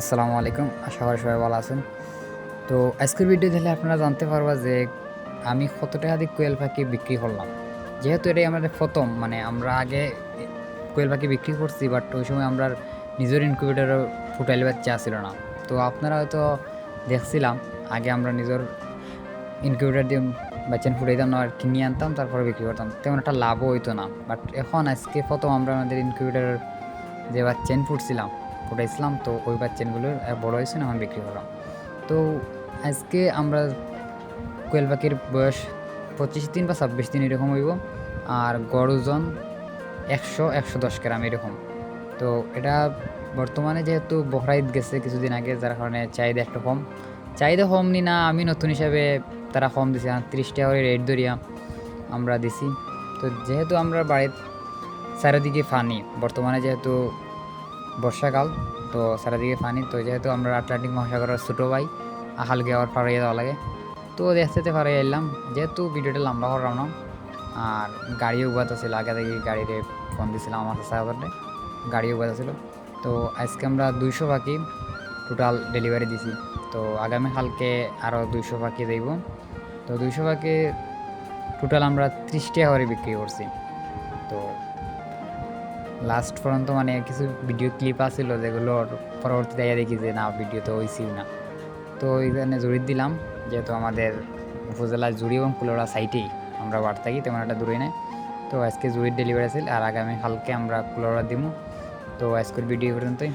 আসসালামু আলাইকুম। আশা করি সবাই ভালো আছেন। তো আজকের ভিডিও দিলে আপনারা জানতে পারবা যে আমি কত টাকা দিয়ে কোয়েল পাখি বিক্রি করলাম। যেহেতু এটাই আমাদের প্রথম মানে আমরা আগে কোয়েল পাখি বিক্রি করছি বাট ওই সময় আমরা নিজের ইনকিউবেটারও ফুটাইল বাচ্চা ছিল না। তো আপনারা হয়তো দেখছিলাম, আগে আমরা নিজের ইনকিউবেটার দিয়ে বাচ্চা ফুটাইতাম, না আর কিনে আনতাম, তারপরে বিক্রি করতাম। তেমন একটা লাভও হইতো না। বাট এখন আজকে প্রথম আমরা আমাদের ইনকিউবেটারের যে বাচ্চেন ফুটছিলাম ফুটাইছিলাম তো ওই বাচ্চেনগুলো বড় হয়েছে, না, এখন বিক্রি করলাম তো আজকে আমরা কোয়েল পাখির বয়স পঁচিশ দিন বা ছাব্বিশ দিন এরকম হইব, আর গড় ওজন একশো একশো দশ গ্রাম এরকম। তো এটা বর্তমানে যেহেতু বহরাইত গেছে কিছুদিন আগে, যার কারণে চাহিদা একটু কম। চাহিদা কম নি না, আমি নতুন হিসাবে তারা কম দিছে তিরিশ টাকা করে রেট ধরিয়া আমরা দিছি। তো যেহেতু আমরা বাড়ির চারিদিকে ফানি, বর্তমানে যেহেতু বর্ষাকাল, তো চারিদিকে পানি। তো যেহেতু আমরা আটলান্টিক মহাসাগরের ছোটো ভাই আহালকে আবার ফারাইয়া দেওয়া লাগে। তো দেখতে ফারাই এলাম। যেহেতু ভিডিওটা লম্বা করলাম না, আর গাড়িও উবাত ছিল আগে থেকে গাড়িতে ফোন দিছিলাম আমার সাহাবারে গাড়িও উবাত ছিল তো আজকে আমরা দুইশো পাখি টোটাল ডেলিভারি দিছি। তো আগামী কালকে আরও দুইশো পাখি দেব তো দুইশো পাখি টোটাল আমরা ত্রিশ টাকা করে বিক্রি করছি। তো লাস্ট পর্যন্ত মানে কিছু ভিডিও ক্লিপ আসছিল যেগুলো পরবর্তী দেখা দেখি যে না ভিডিও তো হয়েছিল না। তো এখানে জুড়ি দিলাম, যেহেতু আমাদের উপজেলার জুড়ি এবং কুলোড়া সাইটেই আমরা বাড়ি থাকি, তেমন একটা দূরে নেই। তো আজকে জুড়ির ডেলিভারি আছিল, আর আগামী কালকে আমরা কুলোড়া দিব তো আজকের ভিডিও পর্যন্তই।